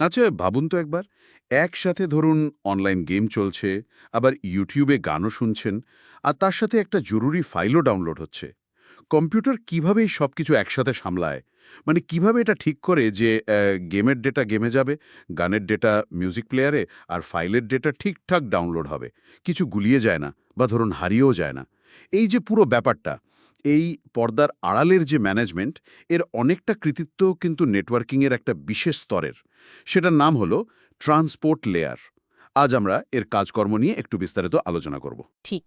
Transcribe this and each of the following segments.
আচ্ছা ভাবুন তো একবার। একসাথে ধরুন অনলাইন গেম চলছে, আবার ইউটিউবে গানও শুনছেন, আর তার সাথে একটা জরুরি ফাইলও ডাউনলোড হচ্ছে। কম্পিউটার কীভাবে এই সব কিছু একসাথে সামলায়? মানে কীভাবে এটা ঠিক করে যে গেমের ডেটা গেমে যাবে, গানের ডেটা মিউজিক প্লেয়ারে আর ফাইলের ডেটা ঠিকঠাক ডাউনলোড হবে। কিছু গুলিয়ে যায় না, বা ধরুন হারিয়েও যায় না। এই যে পুরো ব্যাপারটা এই পর্দার আড়ালের যে ম্যানেজমেন্ট এর অনেকটা কৃতিত্ব কিন্তু নেটওয়ার্কিংয়ের একটা বিশেষ স্তরের। সেটার নাম হলো ট্রান্সপোর্ট লেয়ার আজ আমরা এর কাজকর্ম নিয়ে একটু বিস্তারিত আলোচনা করব। ঠিক।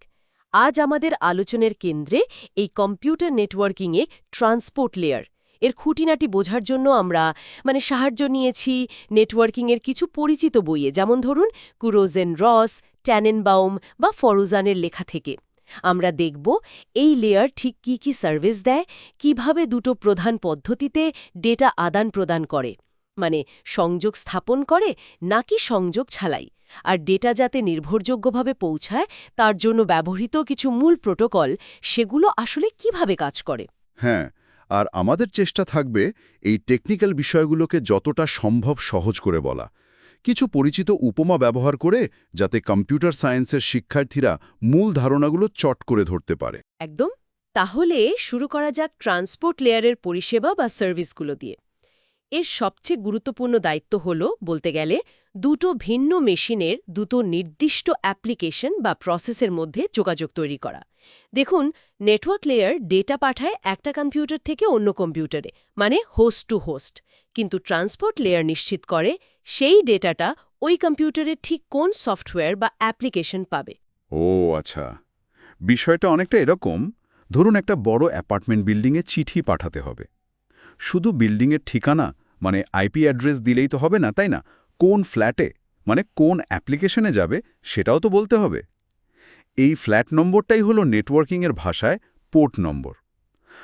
আজ আমাদের আলোচনার কেন্দ্রে এই কম্পিউটার নেটওয়ার্কিংয়ে ট্রান্সপোর্ট লেয়ার এর খুঁটিনাটি বোঝার জন্য আমরা মানে সাহায্য নিয়েছি নেটওয়ার্কিংয়ের কিছু পরিচিত বইয়ে। যেমন ধরুন কুরোজেন রস ট্যানেনবাউম বা ফরোজানের লেখা থেকে। আমরা দেখব এই লেয়ার ঠিক কি কি সার্ভিস দেয়, কীভাবে দুটো প্রধান পদ্ধতিতে ডেটা আদান প্রদান করে মানে সংযোগ স্থাপন করে নাকি সংযোগ ছালাই আর ডেটা যাতে নির্ভরযোগ্যভাবে পৌঁছায়, তার জন্য ব্যবহৃত কিছু মূল প্রোটোকল সেগুলো আসলে কীভাবে কাজ করে। হ্যাঁ আর আমাদের চেষ্টা থাকবে এই টেকনিক্যাল বিষয়গুলোকে যতটা সম্ভব সহজ করে বলা। কিছু পরিচিত উপমা ব্যবহার করে যাতে কম্পিউটার সায়েন্সের শিক্ষার্থীরা মূল ধারণাগুলো চট করে ধরতে পারে। একদম। তাহলে শুরু করা যাক ট্রান্সপোর্ট লেয়ারের পরিষেবা বা সার্ভিসগুলো দিয়ে। এর সবচেয়ে গুরুত্বপূর্ণ দায়িত্ব হল, বলতে গেলে, দুটো ভিন্ন মেশিনের দুটো নির্দিষ্ট অ্যাপ্লিকেশন বা প্রসেসের মধ্যে যোগাযোগ তৈরি করা। দেখুন নেটওয়ার্ক লেয়ার ডেটা পাঠায় একটা কম্পিউটার থেকে অন্য কম্পিউটারে মানে হোস্ট টু হোস্ট কিন্তু ট্রান্সপোর্ট লেয়ার নিশ্চিত করে সেই ডেটাটা ওই কম্পিউটারে ঠিক কোন সফটওয়্যার বা অ্যাপ্লিকেশন পাবে। ও আচ্ছা। বিষয়টা অনেকটা এরকম, ধরুন একটা বড় অ্যাপার্টমেন্ট বিল্ডিংয়ে চিঠি পাঠাতে হবে। শুধু বিল্ডিংয়ের ঠিকানা মানে আইপি অ্যাড্রেস দিলেই তো হবে না, তাই না? কোন ফ্ল্যাটে মানে কোন অ্যাপ্লিকেশনে যাবে, সেটাও তো বলতে হবে। এই ফ্ল্যাট নম্বরটাই হলো নেটওয়ার্কিংয়ের ভাষায় পোর্ট নম্বর।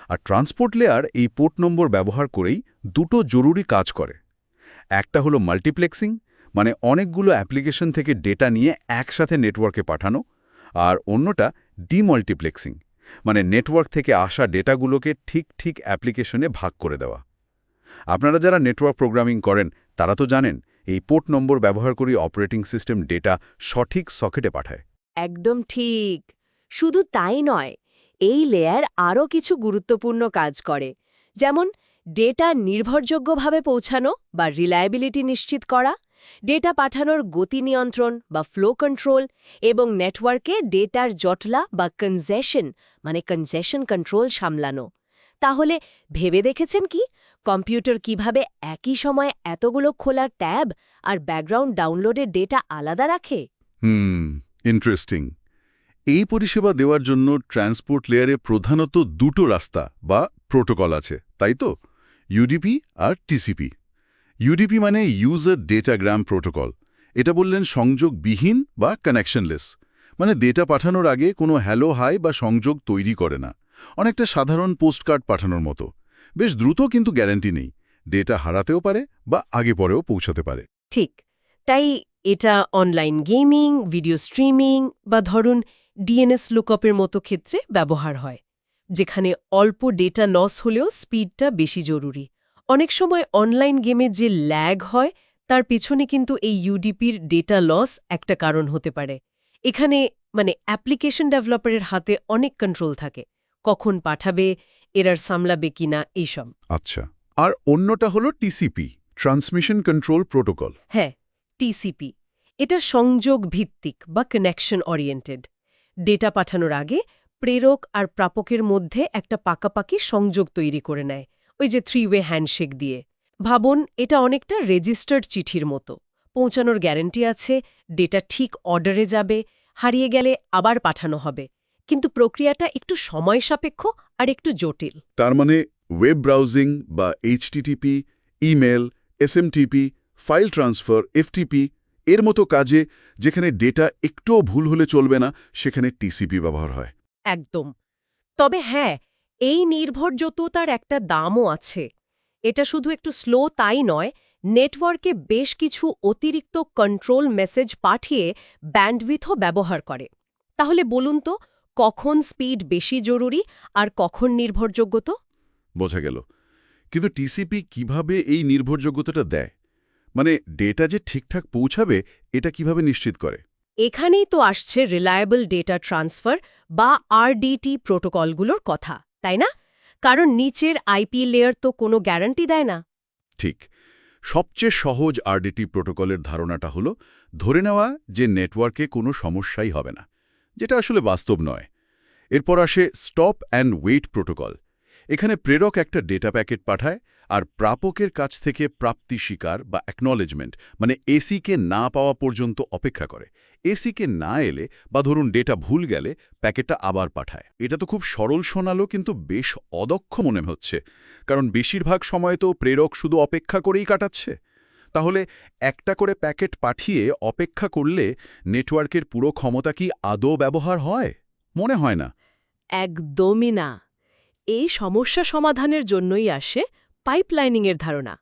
আর ট্রান্সপোর্ট লেয়ার এই পোর্ট নম্বর ব্যবহার করেই দুটো জরুরি কাজ করে। একটা হলো মাল্টিপ্লেক্সিং মানে অনেকগুলো অ্যাপ্লিকেশন থেকে ডেটা নিয়ে একসাথে নেটওয়ার্কে পাঠানো, আর অন্যটা ডিমাল্টিপ্লেক্সিং মানে নেটওয়ার্ক থেকে আসা ডেটাগুলোকে ঠিক ঠিক অ্যাপ্লিকেশনে ভাগ করে দেওয়া। আপনারা যারা নেটওয়ার্ক প্রোগ্রামিং করেন, তারা তো জানেন, এই পোর্ট নম্বর ব্যবহার করে অপারেটিং সিস্টেম ডেটা সঠিক সকেটে পাঠায়। একদম ঠিক। শুধু তাই নয়, এই লেয়ার আরও কিছু গুরুত্বপূর্ণ কাজ করে। যেমন ডেটা নির্ভরযোগ্যভাবে পৌঁছানো বা রিলায়েবিলিটি নিশ্চিত করা ডেটা পাঠানোর গতি নিয়ন্ত্রণ বা ফ্লো কন্ট্রোল এবং নেটওয়ার্কে ডেটার জটলা বা কনজেশন মানে কনজেশন কন্ট্রোল সামলানো। তাহলে, ভেবে দেখেছেন কি? কম্পিউটার কীভাবে একই সময়ে এতগুলো খোলার ট্যাব আর ব্যাকগ্রাউন্ড ডাউনলোডের ডেটা আলাদা রাখে? হুম। ইন্টারেস্টিং এই পরিষেবা দেওয়ার জন্য ট্রান্সপোর্ট লেয়ারে প্রধানত দুটো রাস্তা বা প্রোটোকল আছে, তাই তো? ইউডিপি আর টিসিপি ইউডিপি মানে ইউজার ডেটাগ্রাম প্রোটোকল এটা বললেন সংযোগবিহীন বা কানেকশনলেস মানে ডেটা পাঠানোর আগে কোনো হ্যালো হাই বা সংযোগ তৈরি করে না। অনেকটা সাধারণ পোস্টকার্ড পাঠানোর মতো। বেশ দ্রুত কিন্তু গ্যারান্টি নেই। ডেটা হারাতেও পারে বা আগে পরেও পৌঁছাতে পারে। ঠিক। তাই এটা অনলাইন গেমিং ভিডিও স্ট্রিমিং বা ধরুন ডিএনএস লুকআপের মতো ক্ষেত্রে ব্যবহার হয় যেখানে অল্প ডেটা লস হলেও স্পিডটা বেশি জরুরি। অনেক সময় অনলাইন গেমে যে ল্যাগ হয় তার পেছনে কিন্তু এই ইউডিপির ডেটা লস একটা কারণ হতে পারে। এখানে মানে অ্যাপ্লিকেশন ডেভেলপারের হাতে অনেক কন্ট্রোল থাকে কখন পাঠাবে এরার সামলাবে কিনা এইসব। আচ্ছা আর অন্যটা হলো টিসিপি ট্রান্সমিশন কন্ট্রোল প্রোটোকল হ্যাঁ টিসিপি এটা সংযোগ ভিত্তিক বা কানেকশন ওরিয়েন্টেড ডেটা পাঠানোর আগে প্রেরক আর প্রাপকের মধ্যে একটা পাকাপাকি সংযোগ তৈরি করে নেয়, ওই যে থ্রি ওয়ে হ্যান্ডশেক দিয়ে। ভাবুন, এটা অনেকটা রেজিস্টার্ড চিঠির মতো। পৌঁছানোর গ্যারেন্টি আছে ডেটা ঠিক অর্ডারে যাবে, হারিয়ে গেলে আবার পাঠানো হবে। কিন্তু প্রক্রিয়াটা একটু সময় সাপেক্ষ আর একটু জটিল। তার মানে ওয়েব ব্রাউজিং বা HTTP email SMTP file transfer FTP এর মতো কাজে যেখানে ডেটা একটুও ভুল হলে চলবে না সেখানে টিসিপি ব্যবহার হয়। একদম। তবে হ্যাঁ এই নির্ভরযোগ্যতার একটা দামও আছে। এটা শুধু একটু স্লো তাই নয় নেটওয়ার্কে বেশ কিছু অতিরিক্ত কন্ট্রোল মেসেজ পাঠিয়ে ব্যান্ডউইথও ব্যবহার করে। তাহলে বলুন তো কখন স্পিড বেশি জরুরি আর কখন নির্ভরযোগ্য তো? বোঝা গেল। কিন্তু টিসিপি কীভাবে এই নির্ভরযোগ্যতাটা দেয়? মানে ডেটা যে ঠিকঠাক পৌঁছাবে এটা কীভাবে নিশ্চিত করে? এখানেই তো আসছে রিলায়েবল ডেটা ট্রান্সফার বা আরডিটি প্রোটোকলগুলোর কথা তাই না? কারণ নিচের আইপি লেয়ার তো কোনো গ্যারান্টি দেয় না। ঠিক। সবচেয়ে সহজ আরডিটি প্রোটোকলের ধারণাটা হলো ধরে নেওয়া যে নেটওয়ার্কে কোনো সমস্যাই হবে না যেটা আসলে বাস্তব নয়। এরপর আসে স্টপ অ্যান্ড ওয়েট প্রোটোকল এখানে প্রেরক একটা ডেটা প্যাকেট পাঠায় আর প্রাপকের কাছ থেকে প্রাপ্তি স্বীকার বা অ্যাকনলেজমেন্ট মানে এসিকে না পাওয়া পর্যন্ত অপেক্ষা করে। এসিকে না এলে বা ধরুন ডেটা ভুল গেলে প্যাকেটটা আবার পাঠায়। এটা তো খুব সরল শোনালো কিন্তু বেশ অদক্ষ মনে হচ্ছে, কারণ বেশিরভাগ সময় তো প্রেরক শুধু অপেক্ষা করেই কাটাচ্ছে। তাহলে একটা করে প্যাকেট পাঠিয়ে অপেক্ষা করলে নেটওয়ার্কের পুরো ক্ষমতা কি আদৌ ব্যবহার হয়? মনে হয় না। একদমই না। এই সমস্যা সমাধানের জন্যই আসে পাইপলাইনিংয়ের ধারণা।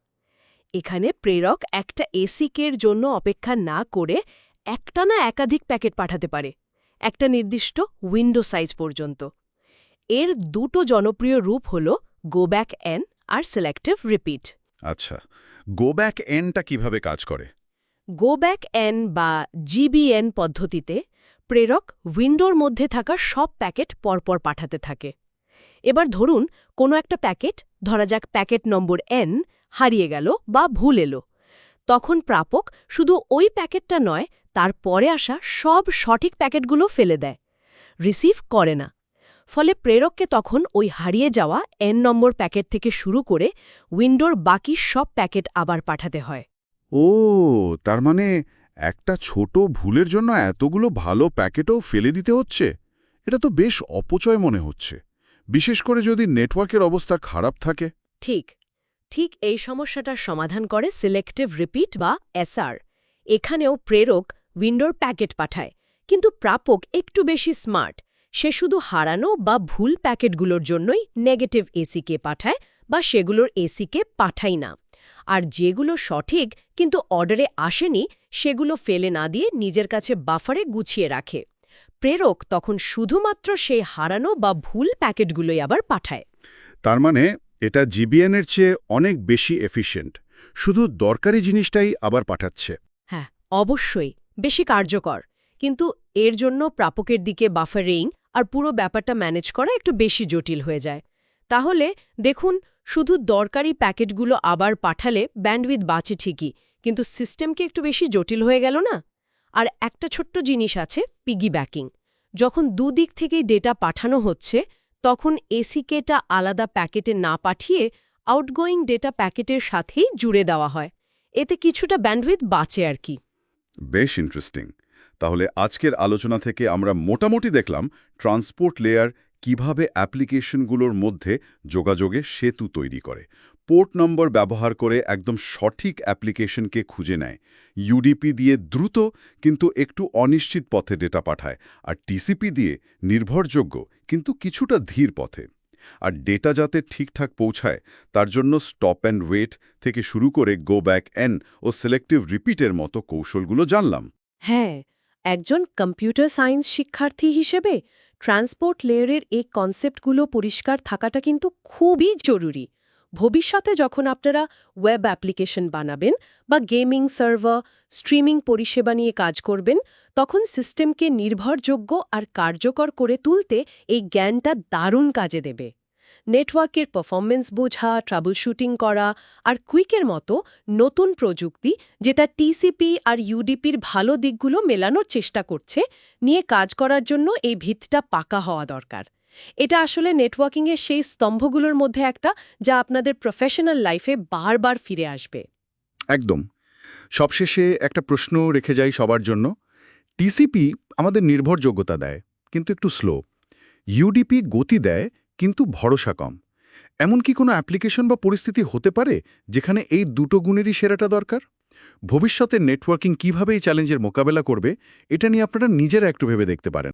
এখানে প্রেরক একটা এসিকের জন্য অপেক্ষা না করে একটানা একাধিক প্যাকেট পাঠাতে পারে একটা নির্দিষ্ট উইন্ডো সাইজ পর্যন্ত। এর দুটো জনপ্রিয় রূপ হল গো ব্যাক এন আর সিলেক্টিভ রিপিট। আচ্ছা গো ব্যাক এনটা কীভাবে কাজ করে? গো ব্যাক এন বা জিবিএন পদ্ধতিতে প্রেরক উইন্ডোর মধ্যে থাকা সব প্যাকেট পরপর পাঠাতে থাকে। এবার ধরুন কোনো একটা প্যাকেট, ধরা যাক প্যাকেট নম্বর এন হারিয়ে গেল বা ভুল এলো। তখন প্রাপক শুধু ওই প্যাকেটটা নয়, তার পরে আসা সব সঠিক প্যাকেটগুলো ফেলে দেয়। রিসিভ করে না। ফলে প্রেরককে তখন ওই হারিয়ে যাওয়া এন নম্বর প্যাকেট থেকে শুরু করে উইন্ডোর বাকি সব প্যাকেট আবার পাঠাতে হয়। ও, তার মানে একটা ছোট ভুলের জন্য এতগুলো ভালো প্যাকেটও ফেলে দিতে হচ্ছে? এটা তো বেশ অপচয় মনে হচ্ছে। বিশেষ করে যদি নেটওয়ার্কের অবস্থা খারাপ থাকে। ঠিক। ঠিক এই সমস্যাটার সমাধান করে সিলেক্টিভ রিপিট বা এসআর। এখানেও প্রেরক উইন্ডোর প্যাকেট পাঠায়, কিন্তু প্রাপক একটু বেশি স্মার্ট। সে শুধু হারানো বা ভুল প্যাকেটগুলোর জন্যই নেগেটিভ এসিকে পাঠায় বা সেগুলোর এসিকে পাঠাই না। আর যেগুলো সঠিক, কিন্তু অর্ডারে আসেনি, সেগুলো ফেলে না দিয়ে নিজের কাছে বাফারে গুছিয়ে রাখে। প্রেরক তখন শুধুমাত্র সেই হারানো বা ভুল প্যাকেটগুলোই আবার পাঠায়। তার মানে এটা জিবিএনের চেয়ে অনেক বেশি এফিশিয়েন্ট। শুধু দরকারি জিনিসটাই আবার পাঠাচ্ছে। হ্যাঁ অবশ্যই বেশি কার্যকর। কিন্তু এর জন্য প্রাপকের দিকে বাফারিং আর পুরো ব্যাপারটা ম্যানেজ করা একটু বেশি জটিল হয়ে যায়। তাহলে দেখুন শুধু দরকারি প্যাকেটগুলো আবার পাঠালে ব্যান্ডউইথ বাঁচে ঠিকই কিন্তু সিস্টেমকে একটু বেশি জটিল হয়ে গেল না? আর একটা ছোট্ট জিনিস আছে পিগি ব্যাকিং যখন দুদিক থেকে ডেটা পাঠানো হচ্ছে, তখন এসিকেটা আলাদা প্যাকেটে না পাঠিয়ে আউটগোয়িং ডেটা প্যাকেটের সাথেই জুড়ে দেওয়া হয়। এতে কিছুটা ব্যান্ডউইথ বাঁচে আর কি। বেশ ইন্টারেস্টিং তাহলে আজকের আলোচনা থেকে আমরা মোটামুটি দেখলাম ট্রান্সপোর্ট লেয়ার কীভাবে অ্যাপ্লিকেশনগুলোর মধ্যে যোগাযোগে সেতু তৈরি করে। পোর্ট নম্বর ব্যবহার করে একদম সঠিক অ্যাপ্লিকেশনকে খুঁজে নেয়। ইউডিপি দিয়ে দ্রুত কিন্তু একটু অনিশ্চিত পথে ডেটা পাঠায়। আর টিসিপি দিয়ে নির্ভরযোগ্য কিন্তু কিছুটা ধীর পথে। আর ডেটা যাতে ঠিকঠাক পৌঁছায়, তার জন্য স্টপ অ্যান্ড ওয়েট থেকে শুরু করে গো ব্যাক এন ও সিলেক্টিভ রিপিটের মতো কৌশলগুলো জানলাম। হ্যাঁ একজন কম্পিউটার সায়েন্স শিক্ষার্থী হিসেবে ট্রান্সপোর্ট লেয়ারের এই কনসেপ্টগুলো পরিষ্কার থাকাটা কিন্তু খুবই জরুরি। ভবিষ্যতে যখন আপনারা ওয়েব অ্যাপ্লিকেশন বানাবেন বা গেমিং সার্ভার, স্ট্রিমিং পরিষেবা নিয়ে কাজ করবেন, তখন সিস্টেমকে নির্ভরযোগ্য আর কার্যকর করে তুলতে এই জ্ঞানটা দারুণ কাজে দেবে। নেটওয়ার্কের পারফরমেন্স বোঝা ট্রাবল শুটিং করা আর কুইকের মতো নতুন প্রযুক্তি যেটা টিসিপি আর ইউডিপির ভালো দিকগুলো মেলানোর চেষ্টা করছে নিয়ে কাজ করার জন্য এই ভিতটা পাকা হওয়া দরকার। এটা আসলে নেটওয়ার্কিংয়ের সেই স্তম্ভগুলোর মধ্যে একটা যা আপনাদের প্রফেশনাল লাইফে বারবার ফিরে আসবে। একদম। সবশেষে একটা প্রশ্ন রেখে যাই সবার জন্য। টিসিপি আমাদের নির্ভরযোগ্যতা দেয়, কিন্তু একটু স্লো ইউডিপি গতি দেয় কিন্তু ভরসা কম। এমন কি কোনো অ্যাপ্লিকেশন বা পরিস্থিতি হতে পারে যেখানে এই দুটো গুণেরই সেরাটা দরকার? ভবিষ্যতে নেটওয়ার্কিং কীভাবে এই চ্যালেঞ্জের মোকাবেলা করবে, এটা নিয়ে আপনারা নিজেরা একটু ভেবে দেখতে পারেন।